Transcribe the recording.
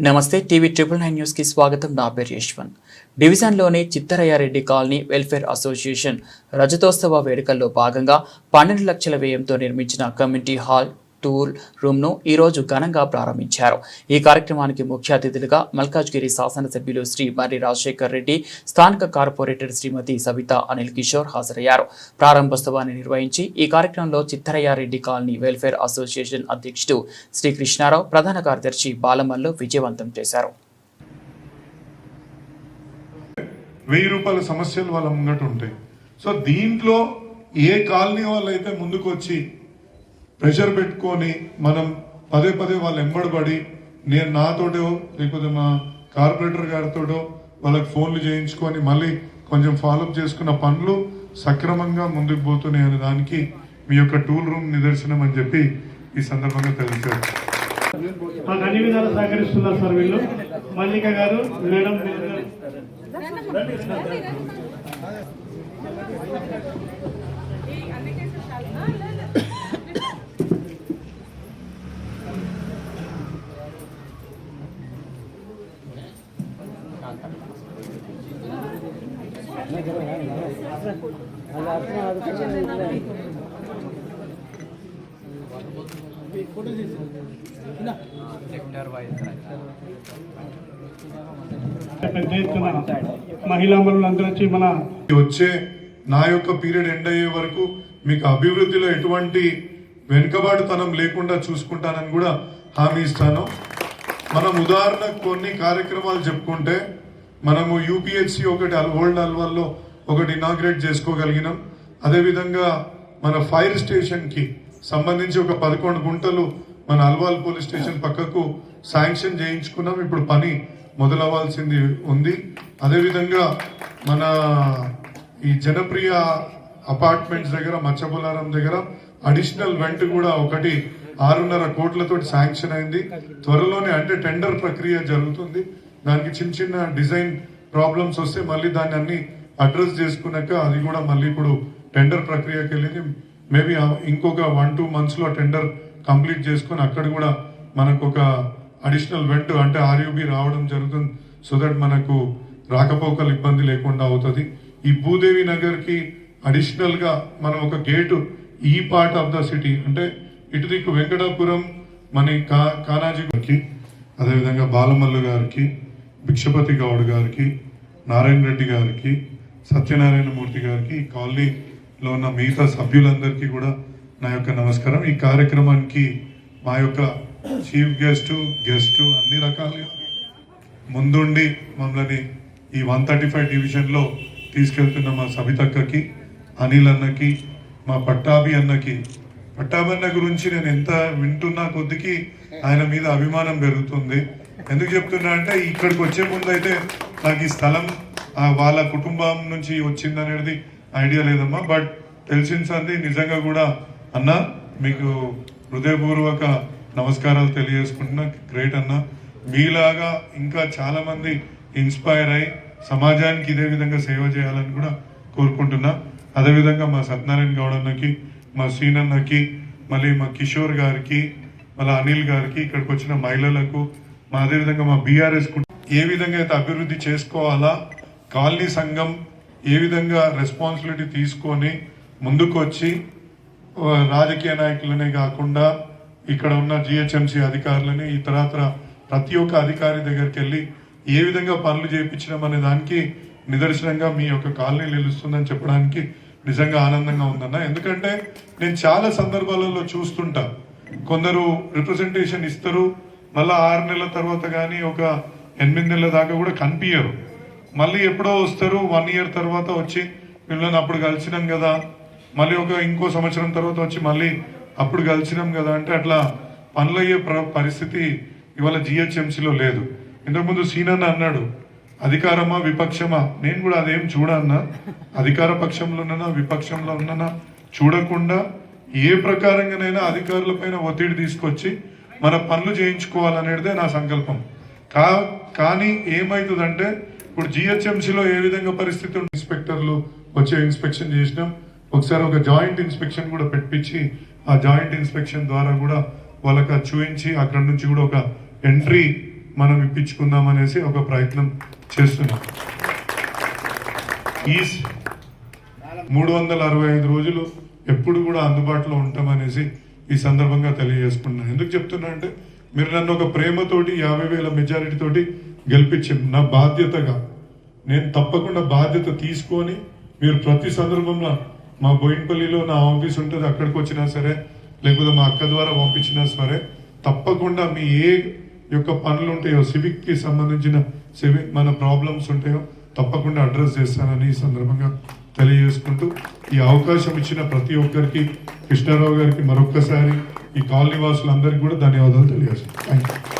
నమస్తే TV triple nine న్యూస్కి స్వాగతం. నా పేరు యశ్వంత్. డివిజన్లోని చిత్తరయ్యారెడ్డి కాలనీ వెల్ఫేర్ అసోసియేషన్ రజతోత్సవ వేడుకల్లో భాగంగా పన్నెండు లక్షల వ్యయంతో నిర్మించిన కమ్యూనిటీ హాల్ టూర్ రూమ్ను ఈరోజు ఘనంగా ప్రారంభించారు. ఈ కార్యక్రమానికి ముఖ్య అతిథులుగా మల్కాజ్గిరి శాసనసభ్యులు శ్రీ మర్రి రాజశేఖర్ రెడ్డి స్థానిక కార్పొరేటర్ శ్రీమతి సవిత అనిల్ కిషోర్ హాజరయ్యారు. ప్రారంభోత్సవాన్ని నిర్వహించి ఈ కార్యక్రమంలో చిత్తరయ్యారెడ్డి కాలనీ వెల్ఫేర్ అసోసియేషన్ అధ్యక్షుడు శ్రీ కృష్ణారావు ప్రధాన కార్యదర్శి బాలమల్లు విజయవంతం చేశారు. వెయ్యి రూపాయల సమస్యలు వాళ్ళ ముంగట ఉంటాయి. సో దీంట్లో ఏ కాలనీ వాళ్ళు అయితే ముందుకు వచ్చి ప్రెషర్ పెట్టుకొని మనం పదే పదే వాళ్ళు ఎంబడబడి నేను నాతోటో లేకపోతే మా కార్పొరేటర్ గారితోటో వాళ్ళకి ఫోన్లు చేయించుకొని మళ్ళీ కొంచెం ఫాలోఅప్ చేసుకున్న పనులు సక్రమంగా ముందుకు పోతున్నాయి అనే దానికి మీ యొక్క టూల్ రూమ్ నిదర్శనం అని చెప్పి ఈ సందర్భంగా తెలిసారు మాకు అన్ని విధాలు సహకరిస్తున్నారు సార్ వీళ్ళు. మల్లిక గారు మేడం మహిళా మన వచ్చే నా యొక్క పీరియడ్ ఎండ్ అయ్యే వరకు మీకు అభివృద్ధిలో ఎటువంటి వెనుకబాటుతనం లేకుండా చూసుకుంటానని కూడా హామీ ఇస్తాను. మనం ఉదాహరణకు కొన్ని కార్యక్రమాలు చెప్పుకుంటే మనము యూపీహెచ్సి ఒకటి ఓల్డ్ అల్వాల్లో ఒకటి ఇనాగ్రేట్ చేసుకోగలిగినాం. అదేవిధంగా మన ఫైర్ స్టేషన్కి సంబంధించి ఒక పదకొండు గుంటలు మన అల్వాల్ పోలీస్ స్టేషన్ పక్కకు శాంక్షన్ చేయించుకున్నాం. ఇప్పుడు పని మొదలవ్వాల్సింది ఉంది. అదేవిధంగా మన ఈ జనప్రియ అపార్ట్మెంట్స్ దగ్గర మచ్చపులారం దగ్గర అడిషనల్ వెంట్ కూడా ఒకటి ఆరున్నర కోట్లతో శాంక్షన్ అయింది. త్వరలోనే అంటే టెండర్ ప్రక్రియ జరుగుతుంది. దానికి చిన్న చిన్న డిజైన్ ప్రాబ్లమ్స్ వస్తే మళ్ళీ దాన్ని అన్ని అడ్రస్ చేసుకున్నాక అది కూడా మళ్ళీ ఇప్పుడు టెండర్ ప్రక్రియకి వెళ్ళింది. మేబీ ఇంకొక వన్ టూ మంత్స్లో టెండర్ కంప్లీట్ చేసుకుని అక్కడ కూడా మనకు ఒక అడిషనల్ వెంట్ అంటే ఆర్యూబి రావడం జరుగుతుంది. సో దట్ మనకు రాకపోకలు ఇబ్బంది లేకుండా అవుతుంది. ఈ భూదేవి నగర్కి అడిషనల్గా మనం ఒక గేటు ఈ పార్ట్ ఆఫ్ ద సిటీ అంటే ఇటు దిక్కు వెంకటాపురం మన కా కానాజీ గారికి అదేవిధంగా బాలమల్లు గారికి భిక్షపతి గౌడ్ గారికి నారాయణ రెడ్డి గారికి సత్యనారాయణ మూర్తి గారికి ఈ కాలనీలో ఉన్న మిగతా సభ్యులందరికీ కూడా నా యొక్క నమస్కారం. ఈ కార్యక్రమానికి మా యొక్క చీఫ్ గెస్ట్ గెస్ట్ అన్ని రకాలుగా ముందుండి మమ్మల్ని ఈ వన్ థర్టీ ఫైవ్ డివిజన్లో తీసుకెళ్తున్న మా సబితక్కకి అనిల్ అన్నకి మా పట్టాభి అన్నకి. పట్టాభి అన్న గురించి నేను ఎంత వింటున్నా కొద్దికి ఆయన మీద అభిమానం పెరుగుతుంది. ఎందుకు చెప్తున్నా అంటే ఇక్కడికి వచ్చే ముందు అయితే నాకు ఈ స్థలం వాళ్ళ కుటుంబం నుంచి వచ్చిందనేది ఐడియా లేదమ్మా. బట్ తెలిసిన సంది నిజంగా కూడా అన్న మీకు హృదయపూర్వక నమస్కారాలు తెలియజేసుకుంటున్నా. గ్రేట్ అన్న. మీలాగా ఇంకా చాలా మంది ఇన్స్పైర్ అయి సమాజానికి ఇదే విధంగా సేవ చేయాలని కూడా కోరుకుంటున్నా. అదేవిధంగా మా సత్యనారాయణ గౌడ్ అన్నకి మా శ్రీనన్నకి మళ్ళీ మా కిషోర్ గారికి మళ్ళీ అనిల్ గారికి ఇక్కడికి వచ్చిన మహిళలకు మా అదేవిధంగా మా బీఆర్ఎస్ ఏ విధంగా అయితే అభివృద్ధి చేసుకోవాలా కాలనీ సంఘం ఏ విధంగా రెస్పాన్సిబిలిటీ తీసుకొని ముందుకు వచ్చి రాజకీయ నాయకులనే కాకుండా ఇక్కడ ఉన్న జిహెచ్ఎంసీ అధికారులని ఇతరత్ర ప్రతి ఒక్క అధికారి దగ్గరికి వెళ్ళి ఏ విధంగా పనులు చేయించడం అనే దానికి నిదర్శనంగా మీ యొక్క కాలనీ నిలుస్తుందని చెప్పడానికి నిజంగా ఆనందంగా ఉందన్న. ఎందుకంటే నేను చాలా సందర్భాలలో చూస్తుంటా. కొందరు రిప్రజెంటేషన్ ఇస్తారు మళ్ళీ ఆరు నెలల తర్వాత కానీ ఒక ఎనిమిది నెలల దాకా కూడా కనిపించరు మళ్ళీ ఎప్పుడో వస్తారు వన్ ఇయర్ తర్వాత వచ్చి మిమ్మల్ని అప్పుడు కలిసినాం కదా. మళ్ళీ ఒక ఇంకో సంవత్సరం తర్వాత వచ్చి మళ్ళీ అప్పుడు కలిసినాం కదా అంటే అట్లా పనులయ్యే ప్ర- పరిస్థితి ఇవాళ జిహెచ్ఎంసీలో లేదు. ఇంతకుముందు సీనన్న అన్నాడు అధికారమా విపక్షమా? నేను కూడా అదేం చూడన్నా అధికార పక్షంలో ఉన్నానా విపక్షంలో ఉన్నానా చూడకుండా ఏ ప్రకారంగానైనా అధికారులపైన ఒత్తిడి తీసుకొచ్చి మన పనులు చేయించుకోవాలనేదే నా సంకల్పం. కా కానీ ఏమవుతుందంటే ఇప్పుడు జిహెచ్ఎంసీలో ఏ విధంగా పరిస్థితి ఉంది ఇన్స్పెక్టర్లు వచ్చే ఇన్స్పెక్షన్ చేసినాం. ఒకసారి ఒక జాయింట్ ఇన్స్పెక్షన్ కూడా పెట్టించి ఆ జాయింట్ ఇన్స్పెక్షన్ ద్వారా కూడా వాళ్ళకి అది చూపించి అక్కడ నుంచి కూడా ఒక ఎంట్రీ మనం ఇప్పించుకుందాం అనేసి ఒక ప్రయత్నం చేస్తున్నాం. ఈ మూడు వందల అరవై ఐదు రోజులు ఎప్పుడు కూడా అందుబాటులో ఉంటామనేసి ఈ సందర్భంగా తెలియజేసుకుంటున్నాను. ఎందుకు చెప్తున్నా అంటే మీరు నన్ను ఒక ప్రేమతోటి యాభై వేల మెజారిటీతోటి గెలిపించి నా బాధ్యతగా నేను తప్పకుండా బాధ్యత తీసుకొని మీరు ప్రతి సందర్భంలో మా బోయిన్పల్లిలో నా ఆఫీస్ ఉంటుంది అక్కడికి వచ్చినా సరే లేకపోతే మా అక్క ద్వారా పంపించినా సరే తప్పకుండా మీ ఏ యొక్క పనులు ఉంటాయో సివిక్కి సంబంధించిన సివిక్ మన ప్రాబ్లమ్స్ ఉంటాయో తప్పకుండా అడ్రస్ చేస్తానని ఈ సందర్భంగా తెలియజేసుకుంటూ ఈ అవకాశం ఇచ్చిన ప్రతి ఒక్కరికి కృష్ణారావు గారికి మరొక్కసారి ఈ కాలనీ వాసులందరికీ కూడా ధన్యవాదాలు తెలియజేస్తాను. Thank you